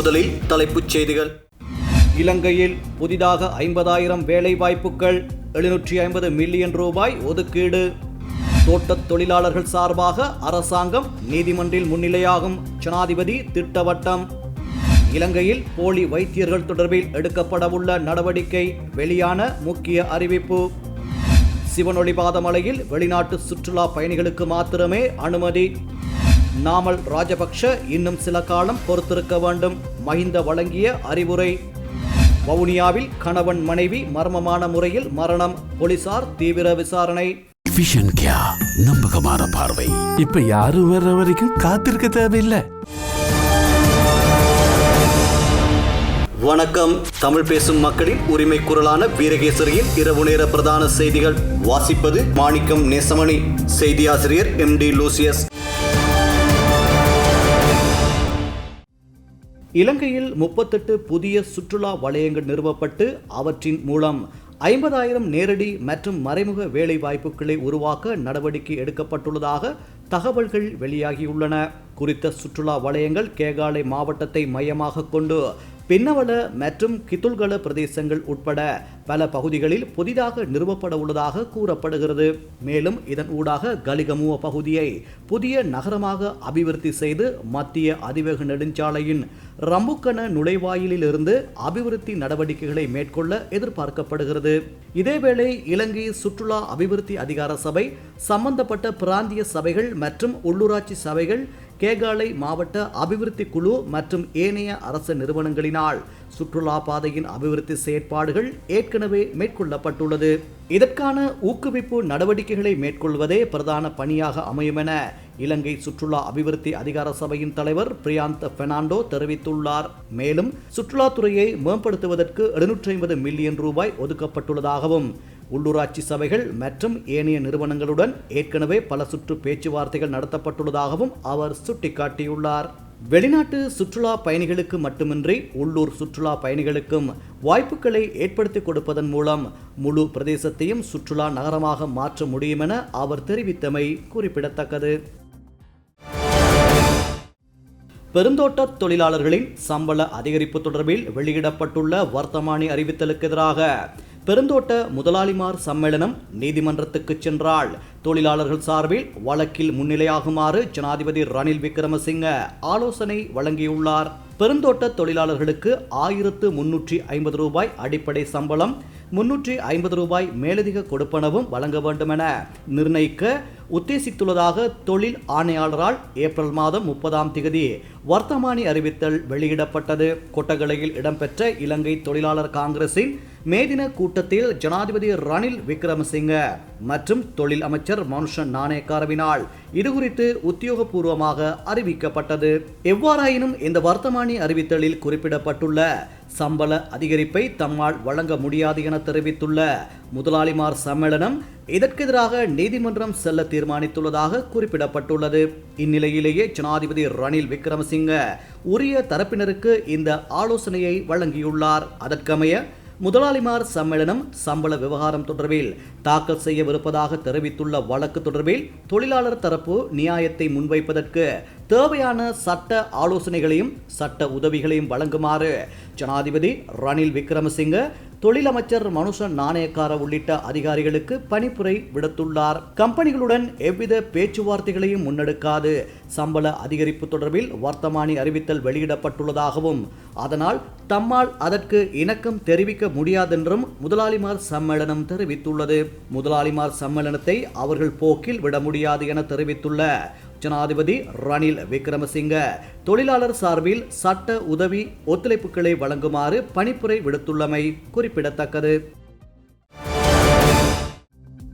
முதலில் தலைப்புச் செய்திகள். இலங்கையில் புதிதாக ஐம்பதாயிரம் வேலை வாய்ப்புகள் எழுநூற்றி ஐம்பது மில்லியன் ரூபாய் ஒதுக்கீடு. தோட்டத் தொழிலாளர்கள் சார்பாக அரசாங்கம் நீதிமன்றில் முன்னிலையாகும் ஜனாதிபதி திட்டவட்டம். இலங்கையில் போலி வைத்தியர்கள் தொடர்பில் எடுக்கப்படவுள்ள நடவடிக்கை வெளியான முக்கிய அறிவிப்பு. சிவனொளிபாதமலையில் வெளிநாட்டு சுற்றுலா பயணிகளுக்கு மாத்திரமே அனுமதி. நாமல் ராஜபக்ஷ இன்னும் சில காலம் பொறுத்திருக்க வேண்டும். மஹிந்த வழங்கிய அறிவுரை. வவுனியாவில் கணவன் மனைவி மர்மமான முறையில் மரணம். போலீசார் தீவிர விசாரணை. விஷன் கியா நம்பகமான பார்வை. இப்ப யாரும் வர்ற வரைக்கும் காத்திருக்க தேவையில்லை. வணக்கம். தமிழ் பேசும் மக்களின் உரிமை குரலான வீரகேசரியின் இரவு நேர பிரதான செய்திகள். வாசிப்பது மாணிக்கம் நேசமணி. செய்தி ஆசிரியர் எம் டி லூசியஸ். இலங்கையில் முப்பத்தெட்டு புதிய சுற்றுலா வலயங்கள் நிறுவப்பட்டு அவற்றின் மூலம் ஐம்பதாயிரம் நேரடி மற்றும் மறைமுக வேலை வாய்ப்புகளை உருவாக்க நடவடிக்கை எடுக்கப்பட்டுள்ளதாக தகவல்கள் வெளியாகியுள்ளன. குறித்த சுற்றுலா வலயங்கள் கேகாலை மாவட்டத்தை மையமாக கொண்டு பின்னவல மற்றும் கித்துல்கல பிரதேசங்கள் உட்பட பல பகுதிகளில் புதிதாக நிறுவப்பட உள்ளதாக கூறப்படுகிறது. மேலும் இதன் ஊடாக கலிகமுவ பகுதியை புதிய நகரமாக அபிவிருத்தி செய்து மத்திய அதிவேக நெடுஞ்சாலையின் ரம்புக்கன நுழைவாயிலில் இருந்து அபிவிருத்தி நடவடிக்கைகளை மேற்கொள்ள எதிர்பார்க்கப்படுகிறது. இதேவேளை இலங்கை சுற்றுலா அபிவிருத்தி அதிகார சபை சம்பந்தப்பட்ட பிராந்திய சபைகள் மற்றும் உள்ளூராட்சி சபைகள் கேகாலை மாவட்ட அபிவிருத்தி குழு மற்றும் ஏனைய அரசு நிறுவனங்களினால் சுற்றுலா பாதையின் அபிவிருத்தி செயற்பாடுகள் ஏற்கனவே மேற்கொள்ளப்பட்டுள்ளது. இதற்கான ஊக்குவிப்பு நடவடிக்கைகளை மேற்கொள்வதே பிரதான பணியாக அமையும் என இலங்கை சுற்றுலா அபிவிருத்தி அதிகார சபையின் தலைவர் பிரியாந்த பெர்னாண்டோ தெரிவித்துள்ளார். மேலும் சுற்றுலாத்துறையை மேம்படுத்துவதற்கு எழுநூற்றி ஐம்பது மில்லியன் ரூபாய் ஒதுக்கப்பட்டுள்ளதாகவும் உள்ளூராட்சி சபைகள் மற்றும் ஏனைய நிறுவனங்களுடன் ஏற்கனவே பல சுற்று பேச்சுவார்த்தைகள் நடத்தப்பட்டுள்ளதாகவும் அவர் சுட்டிக்காட்டியுள்ளார். வெளிநாட்டு சுற்றுலா பயணிகளுக்கு மட்டுமின்றி உள்ளூர் சுற்றுலா பயணிகளுக்கும் வாய்ப்புகளை ஏற்படுத்தி கொடுப்பதன் மூலம் முழு பிரதேசத்தையும் சுற்றுலா நகரமாக மாற்ற முடியுமென அவர் தெரிவித்தமை குறிப்பிடத்தக்கது. பெருந்தோட்ட தொழிலாளர்களின் சம்பள அதிகரிப்பு தொடர்பில் வெளியிடப்பட்டுள்ள வர்த்தமானி அறிவித்தலுக்கு எதிராக பெருந்தோட்ட முதலாளிமார் சம்மேளனம் நீதிமன்றத்துக்கு சென்றால் தொழிலாளர்கள் சார்பில் வழக்கில் முன்னிலையாகுமாறு ஜனாதிபதி ரணில் விக்ரமசிங்க ஆலோசனை வழங்கியுள்ளார். பெருந்தோட்ட தொழிலாளர்களுக்கு ஆயிரத்து முன்னூற்றி ஐம்பது ரூபாய் அடிப்படை சம்பளம் முன்னூற்றி ஐம்பது ரூபாய் மேலதிக கொடுப்பனவும் வழங்க வேண்டுமென நிர்ணயிக்க உத்தேசித்துள்ளதாக தொழில் ஆணையாளரால் ஏப்ரல் மாதம் முப்பதாம் திகதி வர்த்தமானி அறிவித்தல் வெளியிடப்பட்டது. கொட்டகலையில் இடம்பெற்ற இலங்கை தொழிலாளர் காங்கிரசின் மேதின கூட்டத்தில் ஜனாதிபதி ரணில் விக்ரமசிங்க மற்றும் தொழில் அமைச்சர் மனுஷன் நாணயக்காரவினால் இதுகுறித்து உத்தியோகபூர்வமாக அறிவிக்கப்பட்டது. எவ்வாறாயினும் இந்த வர்த்தமானி அறிவித்தலில் குறிப்பிடப்பட்டுள்ள சம்பள அதிகரிப்பை தம்மால் வழங்க முடியாது என தெரிவித்துள்ள முதலாளிமார் சம்மேளனம் இதற்கு எதிராக நீதிமன்றம் செல்ல தீர்மானித்துள்ளதாக குறிப்பிடப்பட்டுள்ளது. இந்நிலையிலேயே ஜனாதிபதி ரணில் விக்ரமசிங்க உரிய தரப்பினருக்கு இந்த ஆலோசனையை வழங்கியுள்ளார். அதற்கமைய முதலாளிமார் சம்மேளனம் சம்பள விவகாரம் தொடர்பில் தாக்கல் செய்யவிருப்பதாக தெரிவித்துள்ள வழக்கு தொடர்பில் தொழிலாளர் தரப்பு நியாயத்தை முன்வைப்பதற்கு தேவையான சட்ட ஆலோசனைகளையும் சட்ட உதவிகளையும் வழங்குமாறு ஜனாதிபதி ரணில் விக்ரமசிங்க தொழிலமைச்சர் மனுஷன் நாணயக்கார உள்ளிட்ட அதிகாரிகளுக்கு பணிப்புரை விடுத்துள்ளார். கம்பெனிகளுடன் எவ்வித பேச்சுவார்த்தைகளையும் முன்னெடுக்காது. சம்பள அதிகரிப்பு தொடர்பில் வர்த்தமானி அறிவித்தல் வெளியிடப்பட்டுள்ளதாகவும் அதனால் தம்மால் அதற்கு இணக்கம் தெரிவிக்க முடியாதென்றும் முதலாளிமார் சம்மேளனம் தெரிவித்துள்ளது. முதலாளிமார் சம்மேளனத்தை அவர்கள் போக்கில் விட முடியாது என தெரிவித்துள்ள ஜனாதிபதி ரணில் விக்ரமசிங்க. தொழிலாளர் சார்பில் சட்ட உதவி ஒத்துழைப்புகளை வழங்குமாறு பணிப்புரை விடுத்துள்ளமை குறிப்பிடத்தக்கது.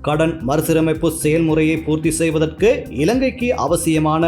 கடன் மறுசீரமைப்பு செயல்முறையை பூர்த்தி செய்வதற்கு இலங்கைக்கு அவசியமான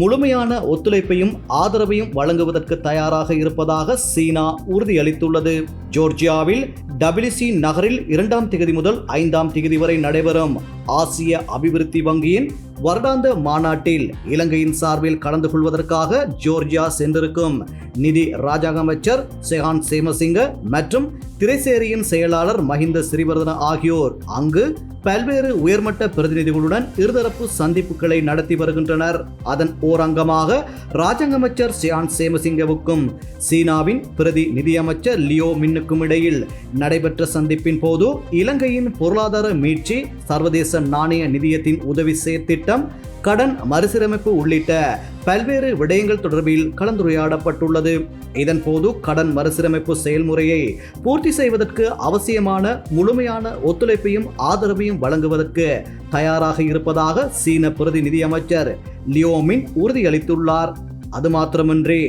முழுமையான ஒத்துழைப்பையும் ஆதரவையும் வழங்குவதற்கு தயாராக இருப்பதாக சீனா உறுதியளித்துள்ளது. ஜோர்ஜியாவில் டபிள்யூசி நகரில் இரண்டாம் திகதி முதல் ஐந்தாம் திகதி வரை நடைபெறும் ஆசிய அபிவிருத்தி வங்கியின் வருடாந்த மாநாட்டில் இலங்கையின் சார்பில் கலந்து கொள்வதற்காக ஜோர்ஜியா சென்றிருக்கும் நிதி ராஜாங்க அமைச்சர் செஹான் சேமசிங்க மற்றும் திரைசேரியின் செயலாளர் மஹிந்த சிறிவர்தன ஆகியோர் அங்கு பல்வேறு உயர்மட்ட பிரதிநிதிகளுடன் இருதரப்பு சந்திப்புகளை நடத்தி வருகின்றனர். அதன் ஓரங்கமாக ராஜாங்க அமைச்சர் சியான் சேமசிங்கவுக்கும் சீனாவின் பிரதி நிதியமைச்சர் லியோ மின்னுக்கும் இடையில் நடைபெற்ற சந்திப்பின் போது இலங்கையின் பொருளாதார மீட்சி சர்வதேச நாணய நிதியத்தின் உதவி திட்டம் கடன் மறுசீரமைப்பு உள்ளிட்ட பல்வேறு விடயங்கள் தொடர்பில் கலந்துரையாடப்பட்டுள்ளது. இதன்போது கடன் மறுசீரமைப்பு செயல்முறையை பூர்த்தி செய்வதற்கு அவசியமான முழுமையான ஒத்துழைப்பையும் ஆதரவையும் வழங்குவதற்கு தயாராக இருப்பதாக சீன பிரதிநிதி அமைச்சர் லியோமின் உறுதியளித்துள்ளார். அது மாத்திரமின்றி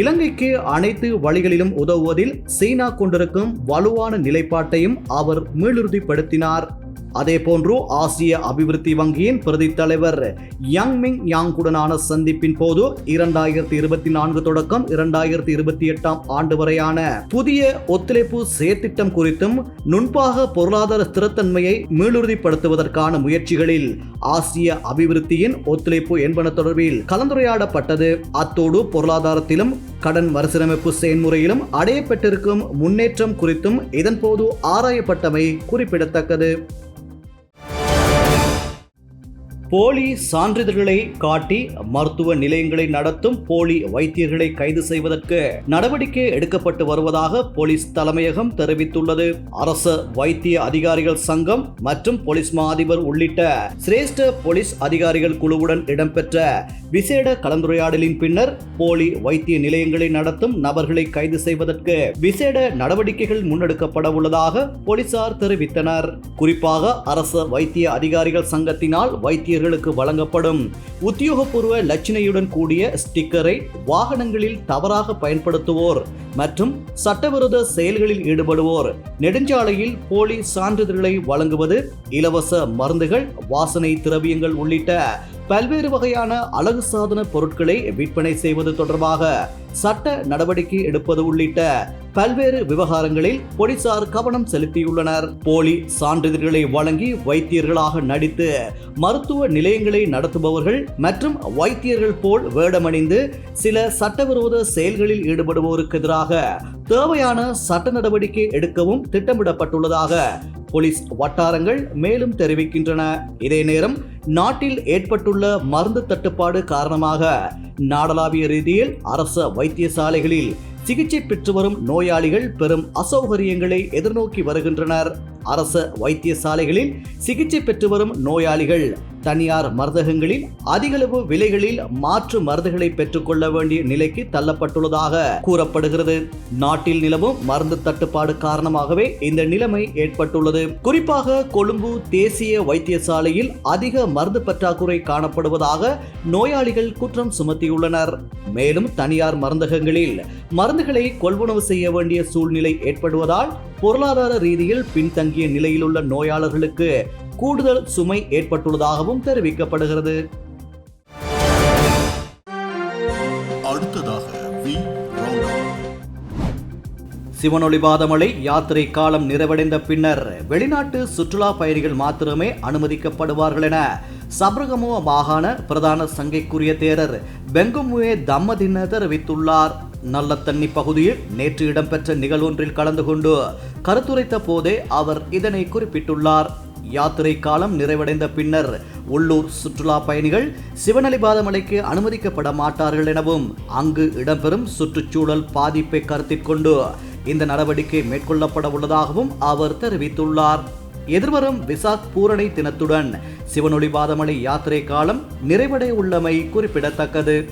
இலங்கைக்கு அனைத்து வழிகளிலும் உதவுவதில் சீனா கொண்டிருக்கும் வலுவான நிலைப்பாட்டையும் அவர் மீளுறுதிப்படுத்தினார் அதேபோன்று ஆசிய அபிவிருத்தி வங்கியின் பிரதி தலைவர் யங் மிங் யாங்குடனான சந்திப்பின் போது இரண்டாயிரத்தி இருபத்தி நான்கு தொடக்கம் இரண்டாயிரத்தி இருபத்தி எட்டாம் ஆண்டு வரையான புதிய ஒத்துழைப்பு செயற்திட்டம் குறித்தும் நுண்பாக பொருளாதார ஸ்திரத்தன்மையை மீளுறுதிப்படுத்துவதற்கான முயற்சிகளில் ஆசிய அபிவிருத்தியின் ஒத்துழைப்பு என்பன தொடர்பில் கலந்துரையாடப்பட்டது. அத்தோடு பொருளாதாரத்திலும் கடன் மறுசீரமைப்பு செயல்முறையிலும் அடையப்பட்டிருக்கும் முன்னேற்றம் குறித்தும் இதன்போது ஆராயப்பட்டமை குறிப்பிடத்தக்கது. போலி சான்றிதழ்களை காட்டி மருத்துவ நிலையங்களை நடத்தும் போலி வைத்தியர்களை கைது செய்வதற்கு நடவடிக்கை எடுக்கப்பட்டு வருவதாக போலீஸ் தலைமையகம் தெரிவித்துள்ளது. அரச வைத்திய அதிகாரிகள் சங்கம் மற்றும் போலீஸ் மா அதிபர் உள்ளிட்ட சிரேஷ்ட போலீஸ் அதிகாரிகள் குழுவுடன் இடம்பெற்ற விசேட கலந்துரையாடலின் பின்னர் போலி வைத்திய நிலையங்களை நடத்தும் நபர்களை கைது செய்வதற்கு விசேட நடவடிக்கைகள் முன்னெடுக்கப்பட உள்ளதாக போலீசார் தெரிவித்தனர். குறிப்பாக அரச வைத்திய அதிகாரிகள் சங்கத்தினால் ஊழியர்களுக்கு வழங்கப்படும் உத்தியோகபூர்வ லட்சணையுடன் கூடிய ஸ்டிக்கரை வாகனங்களில் தவறாக பயன்படுத்துவோர் மற்றும் சட்டவிரோத செயல்களில் ஈடுபடுவோர். நெடுஞ்சாலையில் போலி சான்றிதழ்களை வழங்குவது இலவச மருந்துகள் வாசனை திரவியங்கள் உள்ளிட்ட பல்வேறு வகையான அழகு சாதன பொருட்களை விற்பனை செய்வது தொடர்பாக சட்ட நடவடிக்கை எடுப்பது உள்ளிட்ட பல்வேறு விவகாரங்களில் போலீசார் கவனம் செலுத்தியுள்ளனர். போலி சான்றிதழ்களை வழங்கி வைத்தியர்களாக நடித்து மருத்துவ நிலையங்களை நடத்துபவர்கள் மற்றும் வைத்தியர்கள் போல் வேடமணிந்து சில சட்டவிரோத செயல்களில் ஈடுபடுவோருக்கு எதிராக தேவையான சட்ட நடவடிக்கை எடுக்கவும் திட்டமிடப்பட்டுள்ளதாக போலீஸ் வட்டாரங்கள் மேலும் தெரிவிக்கின்றன. இதே நேரம் நாட்டில் ஏற்பட்டுள்ள மருந்து தட்டுப்பாடு காரணமாக நாடளாவிய ரீதியில் அரச வைத்தியசாலைகளில் சிகிச்சை பெற்று வரும் நோயாளிகள் பெரும் அசௌகரியங்களை எதிர்நோக்கி வருகின்றனர். அரச வைத்தியசாலைகளில் சிகிச்சை பெற்று வரும் நோயாளிகள் தனியார் மருந்தகங்களில் அதிகளவு விலைகளில் மாற்று மருந்துகளை பெற்றுக்கொள்ள வேண்டிய நிலைக்கு தள்ளப்பட்டுள்ளதாக கூறப்படுகிறது. நாட்டில் நிலவும் மருந்து தட்டுப்பாடு காரணமாகவே இந்த நிலைமை ஏற்பட்டுள்ளது. குறிப்பாக கொழும்பு தேசிய வைத்தியசாலையில் அதிக மருந்து பற்றாக்குறை காணப்படுவதாக நோயாளிகள் குற்றம் சுமத்தியுள்ளனர். மேலும் தனியார் மருந்தகங்களில் மருந்துகளை கொள்வனவு செய்ய வேண்டிய சூழ்நிலை ஏற்படுவதால் பொருளாதார ரீதியில் பின்தங்கிய நிலையில் உள்ள நோயாளர்களுக்கு கூடுதல் சுமை ஏற்பட்டுள்ளதாகவும் தெரிவிக்கப்படுகிறது. அடுத்ததாக வி சிவனொளிபாதமலை யாத்திரை காலம் நிறைவடைந்த பின்னர் வெளிநாட்டு சுற்றுலா பயணிகள் மாத்திரமே அனுமதிக்கப்படுவார்கள் என சப்ரகமுவ மாகாண பிரதான சங்கைக்குரிய தேரர் பெங்குமுவே தம்மதின தெரிவித்துள்ளார். நல்லத்தண்ணி பகுதியில் நேற்று இடம்பெற்ற நிகழ்வொன்றில் கலந்து கொண்டு கருத்துரைத்த போதே அவர் இதனை குறிப்பிட்டுள்ளார். யாத்திரை காலம் நிறைவடைந்த பின்னர் உள்ளூர் சுற்றுலா பயணிகள் சிவனலிபாதமலைக்கு அனுமதிக்கப்பட மாட்டார்கள் எனவும் அங்கு இடம்பெறும் சுற்றுச்சூழல் பாதிப்பை கருத்தில் கொண்டு இந்த நடவடிக்கை மேற்கொள்ளப்பட உள்ளதாகவும் அவர் தெரிவித்துள்ளார். எதிர்வரும் விசாக் பூரணை தினத்துடன் சிவனொளிபாதமலை யாத்திரை காலம் நிறைவடைய உள்ளமை குறிப்பிடத்தக்கது.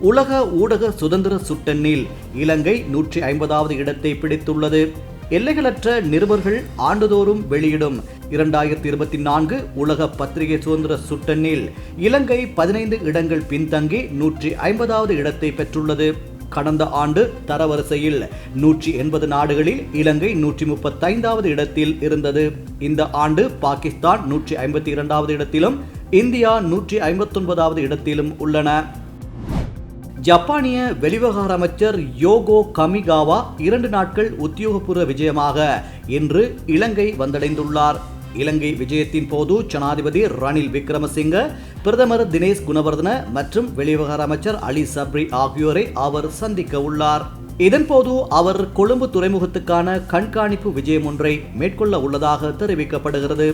உலக ஊடக சுதந்திர சுட்டெண்ணில் இலங்கை நூற்றி ஐம்பதாவது இடத்தை பிடித்துள்ளது. எல்லைகளற்ற நிருபர்கள் ஆண்டுதோறும் வெளியிடும் இரண்டாயிரத்தி இருபத்தி நான்கு உலக பத்திரிகை சுதந்திர சுட்டெண்ணில் இலங்கை பதினைந்து இடங்கள் பின்தங்கி நூற்றி ஐம்பதாவது இடத்தை பெற்றுள்ளது. கடந்த ஆண்டு தரவரிசையில் நூற்றி எண்பது நாடுகளில் இலங்கை நூற்றி முப்பத்தைந்தாவது இடத்தில் இருந்தது. இந்த ஆண்டு பாகிஸ்தான் நூற்றி ஐம்பத்தி இரண்டாவது இடத்திலும் இந்தியா நூற்றி ஐம்பத்தொன்பதாவது இடத்திலும் உள்ளன. ஜப்பானிய வெளிவகார அமைச்சர் யோகோ கமிகாவா இரண்டு நாட்கள் உத்தியோகபூர்வ விஜயமாக இன்று இலங்கை வந்தடைந்துள்ளார். இலங்கை விஜயத்தின் போது ஜனாதிபதி ரணில் விக்ரமசிங்க பிரதமர் தினேஷ் குணவர்தன மற்றும் வெளிவகார அமைச்சர் அலி சப்ரி ஆகியோரை அவர் சந்திக்க உள்ளார். இதன்போது அவர் கொழும்பு துறைமுகத்துக்கான கண்காணிப்பு விஜயம் ஒன்றை மேற்கொள்ள உள்ளதாக தெரிவிக்கப்படுகிறது.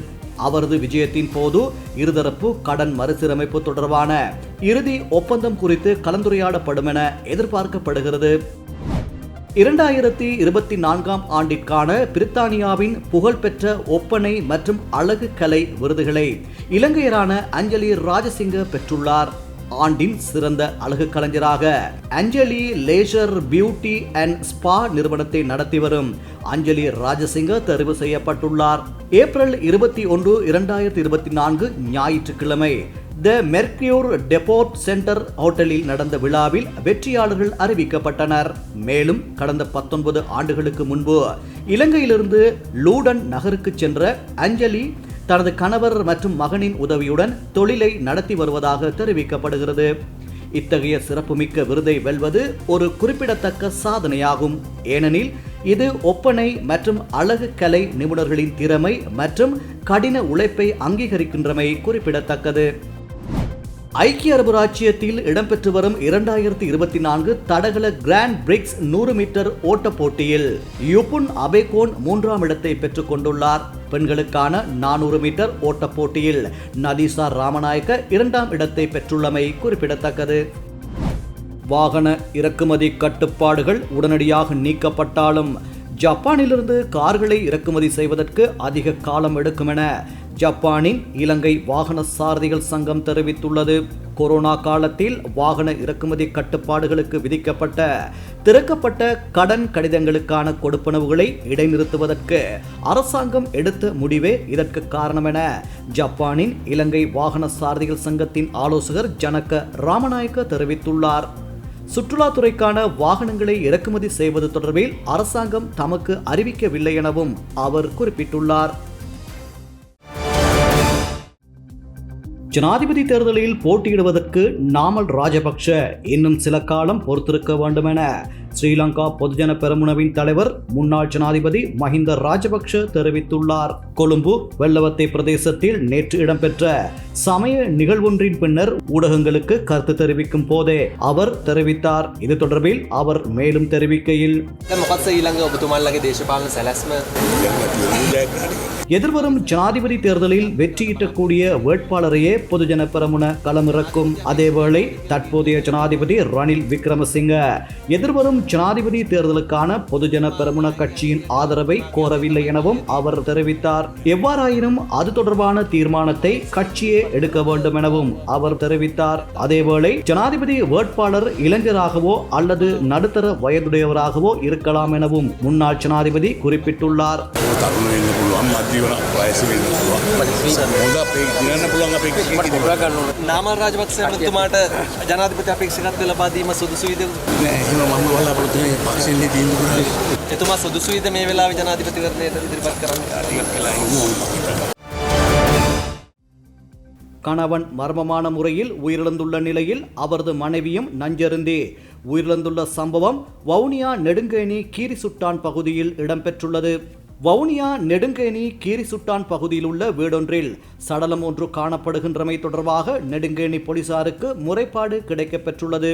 அவரது விஜயத்தின் போது இருதரப்பு கடன் மறுசீரமைப்பு தொடர்பான இறுதி ஒப்பந்தம் குறித்து கலந்துரையாடப்படும் என எதிர்பார்க்கப்படுகிறது. இரண்டாயிரத்தி இருபத்தி நான்காம் ஆண்டிற்கான பிரித்தானியாவின் புகழ்பெற்ற ஒப்பனை மற்றும் அழகு கலை விருதுகளை இலங்கையரான அஞ்சலி ராஜசிங்க பெற்றுள்ளார். ஆண்டின் சிறந்த அழகு கலைஞராக Anjali laser beauty and spa நிறுவனத்தை நடத்தி வரும் அஞ்சலி ராஜசிங்க தெரிவு செய்யப்பட்டுள்ளார். ஏப்ரல் இருபத்தி ஒன்று இரண்டாயிரத்தி இருபத்தி நான்கு ஞாயிற்றுக்கிழமை த மெர்க்யூர் டெபோர்ட் சென்டர் ஹோட்டலில் நடந்த விழாவில் வெற்றியாளர்கள் அறிவிக்கப்பட்டனர். மேலும் கடந்த பத்தொன்பது ஆண்டுகளுக்கு முன்பு இலங்கையிலிருந்து லூடன் நகருக்கு சென்ற அஞ்சலி தனது கணவர் மற்றும் மகனின் உதவியுடன் தொழிலை நடத்தி வருவதாக தெரிவிக்கப்படுகிறது. இத்தகைய சிறப்புமிக்க விருதை வெல்வது ஒரு குறிப்பிடத்தக்க சாதனையாகும். ஏனெனில் இது ஒப்பனை மற்றும் அழகு கலை நிபுணர்களின் திறமை மற்றும் கடின உழைப்பை அங்கீகரிக்கின்றமை குறிப்பிடத்தக்கது. ஐக்கிய அரபு ராச்சியத்தில் இடம்பெற்று வரும் இரண்டாயிரத்தி இருபத்தி நான்கு தடகள கிராண்ட் பிரிக்ஸ் நூறு மீட்டர் ஓட்டப் போட்டியில் யுபுன் அபேகோன் மூன்றாம் இடத்தை பெற்றுக் கொண்டுள்ளார். பெண்களுக்கான நானூறு மீட்டர் ஓட்டப் போட்டியில் நதிசா ராமநாயக்க இரண்டாம் இடத்தை பெற்றுள்ளமை குறிப்பிடத்தக்கது. வாகன இறக்குமதி கட்டுப்பாடுகள் உடனடியாக நீக்கப்பட்டாலும் ஜப்பானிலிருந்து கார்களை இறக்குமதி செய்வதற்கு அதிக காலம் எடுக்கும் என ஜப்பானின் இலங்கை வாகன சாரதிகள் சங்கம் தெரிவித்துள்ளது. கொரோனா காலத்தில் வாகன இறக்குமதி கட்டுப்பாடுகளுக்கு விதிக்கப்பட்ட திறக்கப்பட்ட கடன் கடிதங்களுக்கான கொடுப்பனவுகளை இடைநிறுத்துவதற்கு அரசாங்கம் எடுத்த முடிவே இதற்கு காரணம் என ஜப்பானின் இலங்கை வாகன சாரதிகள் சங்கத்தின் ஆலோசகர் ஜனக ராமநாயக்க தெரிவித்துள்ளார். சுற்றுலாத்துறைக்கான வாகனங்களை இறக்குமதி செய்வது தொடர்பில் அரசாங்கம் தமக்கு அறிவிக்கவில்லை எனவும் அவர் குறிப்பிட்டுள்ளார். ஜனாதிபதி தேர்தலில் போட்டியிடுவதற்கு நாமல் ராஜபக்ஷ இன்னும் சில காலம் பொறுத்திருக்க வேண்டும் என ஸ்ரீலங்கா பொதுஜன பெருமுனவின் தலைவர் முன்னாள் ஜனாதிபதி மஹிந்த ராஜபக்ஷ தெரிவித்துள்ளார். கொழும்பு வெள்ளவத்தை பிரதேசத்தில் நேற்று இடம்பெற்ற சமய நிகழ்வொன்றின் பின்னர் ஊடகங்களுக்கு கருத்து தெரிவிக்கும் போதே அவர் தெரிவித்தார். இது தொடர்பில் அவர் மேலும் தெரிவிக்கையில் எதிர்வரும் ஜனாதிபதி தேர்தலில் வெற்றியிட்டக்கூடிய வேட்பாளரையே பொதுஜன பெரமுன களமிறக்கும். அதேவேளை தற்போதைய ஜனாதிபதி ரணில் விக்ரமசிங்க எதிர்வரும் ஜனாதிபதி தேர்தலுக்கான பொதுஜன பெருமுன கட்சியின் ஆதரவை கோரவில்லை எனவும் அவர் தெரிவித்தார். எவ்வாறாயினும் அது தொடர்பான தீர்மானத்தை கட்சியே எடுக்க வேண்டும் எனவும் அவர் தெரிவித்தார். அதேவேளை ஜனாதிபதி வேட்பாளர் இளைஞராகவோ அல்லது நடுத்தர வயதுடையவராகவோ இருக்கலாம் எனவும் முன்னாள் ஜனாதிபதி குறிப்பிட்டுள்ளார். தருணம் என்ன පුළුවන් මධ්‍යවන වයස වෙන්න පුළුවන් හොඳ අපේ දිනන්න පුළුවන් අපේ නාමල් රාජපක්ෂ ඇමතුමාට ජනාධිපති අපේක්ෂකත්වය ලබා දීම සුදුසුයිද නෑ එහෙම මම බලාපොරොත්තු වෙන්නේ පක්ෂෙන්නේ තීන්දුව කරන්නේ එතුමා සුදුසුයිද මේ වෙලාවේ ජනාධිපතිවරණයට ඉදිරිපත් කරන්න ටිකක් වෙලා ඉන්න கணவன் மர்மமான முறையில் உயிரிழந்துள்ள நிலையில் அவரது மனைவியும் நஞ்சருந்தி உயிரிழந்துள்ள சம்பவம் வவுனியா நெடுங்கேணி கீரிசுட்டான் பகுதியில் இடம்பெற்றுள்ளது வவுனியா நெடுங்கேணி கீரிசுட்டான் பகுதியில் உள்ள வீடொன்றில் சடலம் ஒன்று காணப்படுகின்றமை தொடர்பாக நெடுங்கேணி போலீசாருக்கு முறைப்பாடு கிடைக்கப்பெற்றுள்ளது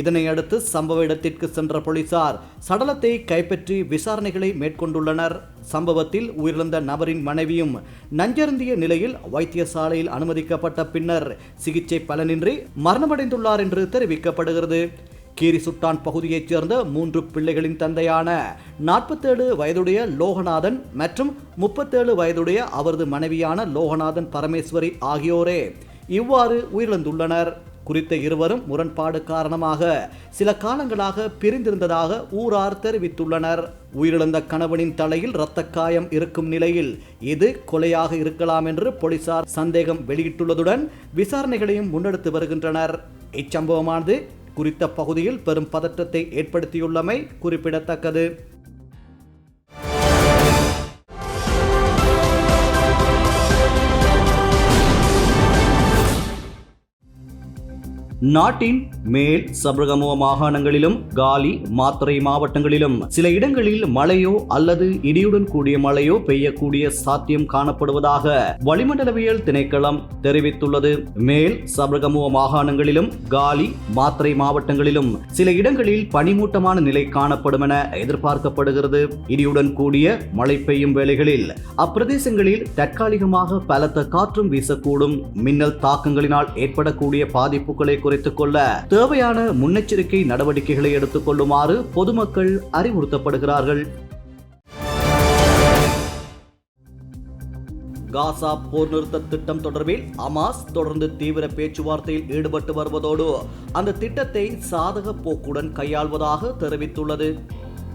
இதனையடுத்து சம்பவ இடத்திற்கு சென்ற போலீசார் சடலத்தை கைப்பற்றி விசாரணைகளை மேற்கொண்டுள்ளனர். சம்பவத்தில் உயிரிழந்த நபரின் மனைவியும் நஞ்சருந்திய நிலையில் வைத்தியசாலையில் அனுமதிக்கப்பட்ட பின்னர் சிகிச்சை பலனின்றி மரணமடைந்துள்ளார் என்று தெரிவிக்கப்படுகிறது. கீரிசுட்டான் பகுதியைச் சேர்ந்த மூன்று பிள்ளைகளின் தந்தையான நாற்பத்தேழு வயதுடைய லோகநாதன் மற்றும் முப்பத்தேழு வயதுடைய அவரது மனைவியான லோகநாதன் பரமேஸ்வரி ஆகியோரே இவ்வாறு உயிரிழந்துள்ளனர். குறித்த இருவரும் முரண்பாடு காரணமாக சில காலங்களாக பிரிந்திருந்ததாக ஊரார் தெரிவித்துள்ளனர். உயிரிழந்த கணவனின் தலையில் இரத்த காயம் இருக்கும் நிலையில் இது கொலையாக இருக்கலாம் என்று போலீசார் சந்தேகம் வெளியிட்டுள்ளதுடன் விசாரணைகளையும் முன்னெடுத்து வருகின்றனர். இச்சம்பவமானது குறித்த பகுதியில் பெரும் பதற்றத்தை ஏற்படுத்தியுள்ளமை குறிப்பிடத்தக்கது. நாட்டின் மேல் சபரகமுவ மாகாணங்களிலும் காலி மாத்திரை மாவட்டங்களிலும் சில இடங்களில் மழையோ அல்லது இடியுடன் கூடிய மழையோ பெய்யக்கூடிய சாத்தியம் காணப்படுவதாக வளிமண்டலவியல் திணைக்களம் தெரிவித்துள்ளது. மேல் சபரகமுவ மாகாணங்களிலும் காலி மாத்திரை மாவட்டங்களிலும் சில இடங்களில் பனிமூட்டமான நிலை காணப்படும் என எதிர்பார்க்கப்படுகிறது. இடியுடன் கூடிய மழை பெய்யும் வேளைகளில் அப்பிரதேசங்களில் தற்காலிகமாக பலத்த காற்றும் வீசக்கூடும். மின்னல் தாக்கங்களினால் ஏற்படக்கூடிய பாதிப்புகளை குறைத்துக் கொள்ள தேவையான முன்னெச்சரிக்கை நடவடிக்கைகளை எடுத்துக் கொள்ளுமாறு பொதுமக்கள் அறிவுறுத்தப்படுகிறார்கள். காசா போர் நிறுத்த திட்டம் தொடர்பில் அமாஸ் தொடர்ந்து தீவிர பேச்சுவார்த்தையில் ஈடுபட்டு வருவதோடு அந்த திட்டத்தை சாதக போக்குடன் கையாள்வதாக தெரிவித்துள்ளது.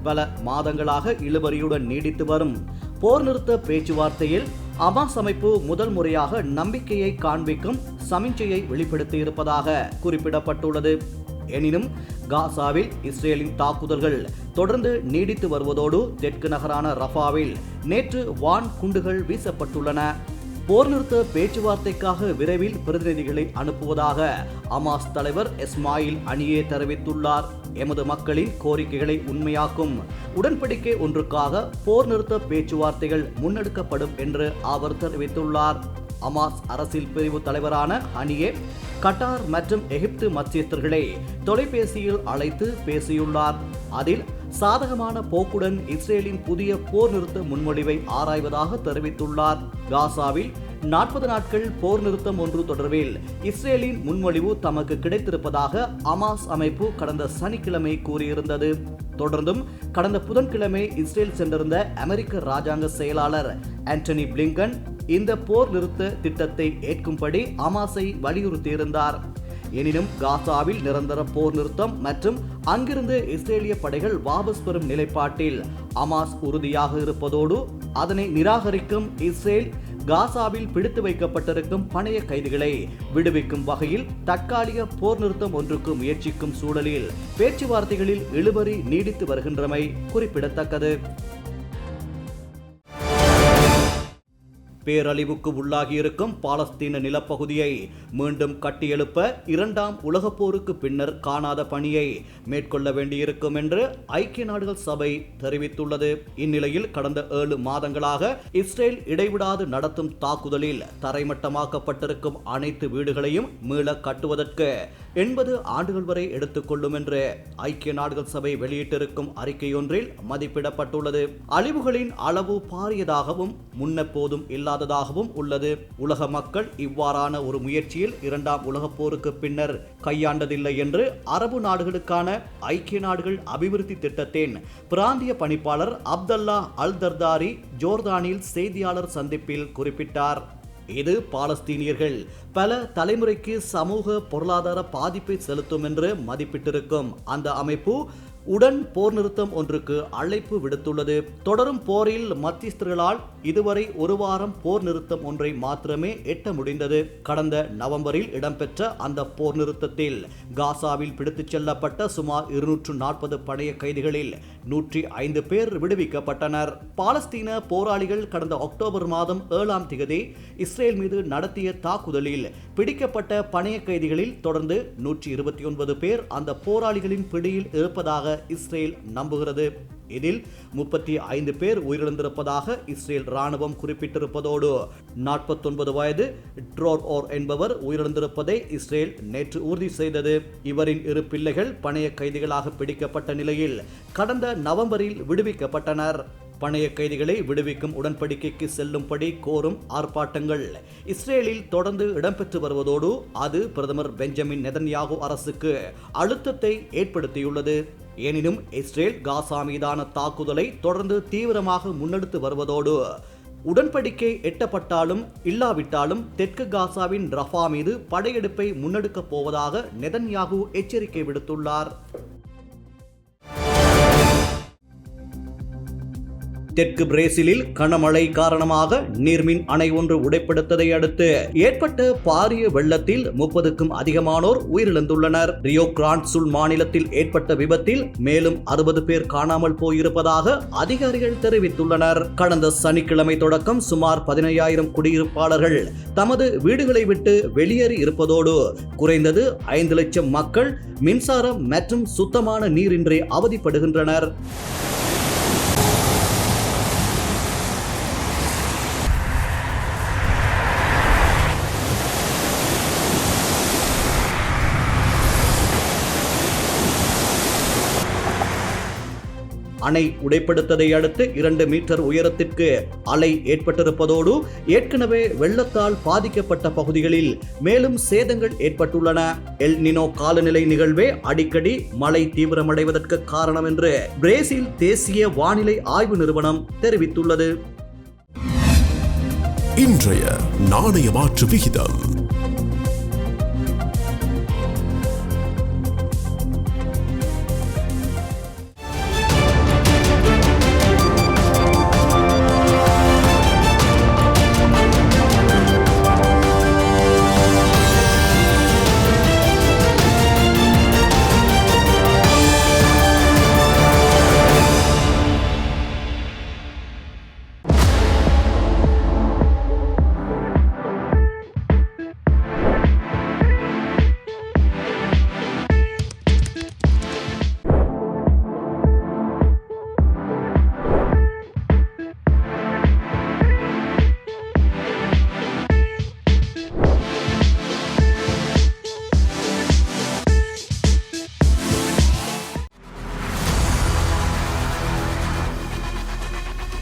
பல மாதங்களாக இழுபறியுடன் நீடித்து வரும் போர் நிறுத்த பேச்சுவார்த்தையில் அமாஸ் அமைப்பு முதல் முறையாக நம்பிக்கையை காண்பிக்கும் சமிஞ்சையை வெளிப்படுத்தி இருப்பதாக குறிப்பிடப்பட்டுள்ளது. எனினும் காசாவில் இஸ்ரேலின் தாக்குதல்கள் தொடர்ந்து நீடித்து வருவதோடு தெற்கு நகரான ரஃபாவில் நேற்று வான் குண்டுகள் வீசப்பட்டுள்ளன. போர் நிறுத்த பேச்சுவார்த்தைக்காக விரைவில் பிரதிநிதிகளை அனுப்புவதாக அமாஸ் தலைவர் இஸ்மாயில் அணியே தெரிவித்துள்ளார். எமது மக்களின் கோரிக்கைகளை உண்மையாக்கும் உடன்படிக்கை ஒன்றுக்காக போர் நிறுத்த பேச்சுவார்த்தைகள் முன்னெடுக்கப்படும் என்று அவர் தெரிவித்துள்ளார். அமாஸ் அரசியல் பிரிவு தலைவரான அணியே கட்டார் மற்றும் எகிப்து மத்தியஸ்தர்களை தொலைபேசியில் அழைத்து பேசியுள்ளார். அதில் சாதகமான போக்குடன் இஸ்ரேலின் புதிய போர் நிறுத்த முன்மொழிவை ஆராய்வதாக தெரிவித்துள்ளார். காசாவில் நாற்பது நாட்கள் போர் நிறுத்தம் ஒன்று தொடர்பில் இஸ்ரேலின் முன்மொழிவு தமக்கு கிடைத்திருப்பதாக அமாஸ் அமைப்பு கடந்த சனிக்கிழமை கூறியிருந்தது. தொடர்ந்தும் கடந்த புதன்கிழமை இஸ்ரேல் சென்றிருந்த அமெரிக்க ராஜாங்க செயலாளர் ஆண்டனி பிளிங்கன் இந்த போர் நிறுத்த திட்டத்தை ஏற்கும்படி அமாஸை வலியுறுத்தியிருந்தார். எனினும் காசாவில் நிரந்தர போர் நிறுத்தம் மற்றும் அங்கிருந்து இஸ்ரேலிய படைகள் வாபஸ் பெறும் நிலைப்பாட்டில் அமாஸ் உறுதியாக இருப்பதோடு அதனை நிராகரிக்கும் இஸ்ரேல் காசாவில் பிடித்து வைக்கப்பட்டிருக்கும் பணைய கைதிகளை விடுவிக்கும் வகையில் தற்காலிக போர் நிறுத்தம் ஒன்றுக்கு முயற்சிக்கும் சூழலில் பேச்சுவார்த்தைகளில் இழுபறி நீடித்து வருகின்றமை குறிப்பிடத்தக்கது. பேரழிவுக்கு உள்ளாகியிருக்கும் பாலஸ்தீன நிலப்பகுதியை மீண்டும் கட்டியெழுப்ப இரண்டாம் உலகப் போருக்கு பின்னர் காணாத பணியை மேற்கொள்ள வேண்டியிருக்கும் என்று ஐக்கிய நாடுகள் சபை தெரிவித்துள்ளது. இந்நிலையில் கடந்த ஏழு மாதங்களாக இஸ்ரேல் இடைவிடாது நடத்தும் தாக்குதலில் தரைமட்டமாக்கப்பட்டிருக்கும் அனைத்து வீடுகளையும் மீள கட்டுவதற்கு எண்பது ஆண்டுகள் வரை எடுத்துக்கொள்ளும் என்று ஐக்கிய நாடுகள் சபை வெளியிட்டிருக்கும் அறிக்கையொன்றில் மதிப்பிடப்பட்டுள்ளது. அழிவுகளின் அளவு பாரியதாகவும் முன்னெப்போதும் இல்லாததாகவும் உள்ளது. உலக மக்கள் இவ்வாறான ஒரு முயற்சியில் இரண்டாம் உலகப் போருக்கு பின்னர் கையாண்டதில்லை என்று அரபு நாடுகளுக்கான ஐக்கிய நாடுகள் அபிவிருத்தி திட்டத்தின் பிராந்திய பணிப்பாளர் அப்தல்லா அல் தர்தாரி ஜோர்தானில் செய்தியாளர் சந்திப்பில் குறிப்பிட்டார். இது பாலஸ்தீனியர்கள். பல தலைமுறைக்கு சமூக பொருளாதார பாதிப்பை செலுத்தும் என்று மதிப்பிட்டிருக்கும் அந்த அமைப்பு உடன் போர் நிறுத்தம் ஒன்றுக்கு அழைப்பு விடுத்துள்ளது. தொடரும் போரில் மத்தியஸ்தர்களால் இதுவரை ஒரு வாரம் போர் நிறுத்தம் ஒன்றை மாத்திரமே எட்ட முடிந்தது. கடந்த நவம்பரில் இடம்பெற்ற அந்த போர் நிறுத்தத்தில் காசாவில் பிடித்துச் செல்லப்பட்ட சுமார் இருநூற்று நாற்பது பழைய கைதிகளில் நூற்றி ஐந்து பேர் விடுவிக்கப்பட்டனர். பாலஸ்தீன போராளிகள் கடந்த அக்டோபர் மாதம் ஏழாம் திகதி இஸ்ரேல் மீது நடத்திய தாக்குதலில் பிடிக்கப்பட்ட பணைய கைதிகளில் தொடர்ந்து நூற்றி இருபத்தி ஒன்பது பேர் அந்த போராளிகளின் பிடியில் இருப்பதாக இஸ்ரேல் நம்புகிறது. இதில் முப்பத்தி ஐந்து பேர் உயிரிழந்திருப்பதாக இஸ்ரேல் ராணுவம் குறிப்பிட்டிருப்பதோடு நாற்பத்தொன்பது வயது ட்ரோர் ஓர் என்பவர் உயிரிழந்திருப்பதை இஸ்ரேல் நேற்று உறுதி செய்தது. இவரின் இரு பிள்ளைகள் பணைய கைதிகளாக பிடிக்கப்பட்ட நிலையில் கடந்த நவம்பரில் விடுவிக்கப்பட்டனர். பணைய கைதிகளை விடுவிக்கும் உடன்படிக்கைக்கு செல்லும்படி கோரும் ஆர்ப்பாட்டங்கள் இஸ்ரேலில் தொடர்ந்து இடம்பெற்று வருவதோடு அது பிரதமர் பெஞ்சமின் நெதன்யாகு அரசுக்கு அழுத்தத்தை ஏற்படுத்தியுள்ளது. எனினும் இஸ்ரேல் காசா மீதான தாக்குதலை தொடர்ந்து தீவிரமாக முன்னெடுத்து வருவதோடு உடன்படிக்கை எட்டப்பட்டாலும் இல்லாவிட்டாலும் தெற்கு காசாவின் ரஃபா மீது படையெடுப்பை முன்னெடுக்கப் போவதாக நெதன்யாகு எச்சரிக்கை விடுத்துள்ளார். தெற்கு பிரேசிலில் கனமழை காரணமாக நீர்மின் அணை ஒன்று உடைப்படுத்ததை அடுத்து ஏற்பட்ட பாரிய வெள்ளத்தில் முப்பதுக்கும் அதிகமானோர் உயிரிழந்துள்ளனர். ரியோ கிரான்சுல் மாநிலத்தில் ஏற்பட்ட விபத்தில் மேலும் அறுபது பேர் காணாமல் போயிருப்பதாக அதிகாரிகள் தெரிவித்துள்ளனர். கடந்த சனிக்கிழமை தொடக்கம் சுமார் பதினையாயிரம் குடியிருப்பாளர்கள் தமது வீடுகளை விட்டு வெளியேறி இருப்பதோடு குறைந்தது ஐந்து லட்சம் மக்கள் மின்சாரம் மற்றும் சுத்தமான நீரின்றி அவதிப்படுகின்றனர். அணை உடைப்படுத்ததை அடுத்து இரண்டு மீட்டர் உயரத்திற்கு அலை ஏற்பட்டிருப்பதோடு ஏற்கனவே வெள்ளத்தால் பாதிக்கப்பட்ட பகுதிகளில் மேலும் சேதங்கள் ஏற்பட்டுள்ளன. எல் நினோ காலநிலை நிகழ்வே அடிக்கடி மழை தீவிரமடைவதற்கு காரணம் என்று பிரேசில் தேசிய வானிலை ஆய்வு நிறுவனம் தெரிவித்துள்ளது. இன்றைய நாணய மாற்று விகிதம்.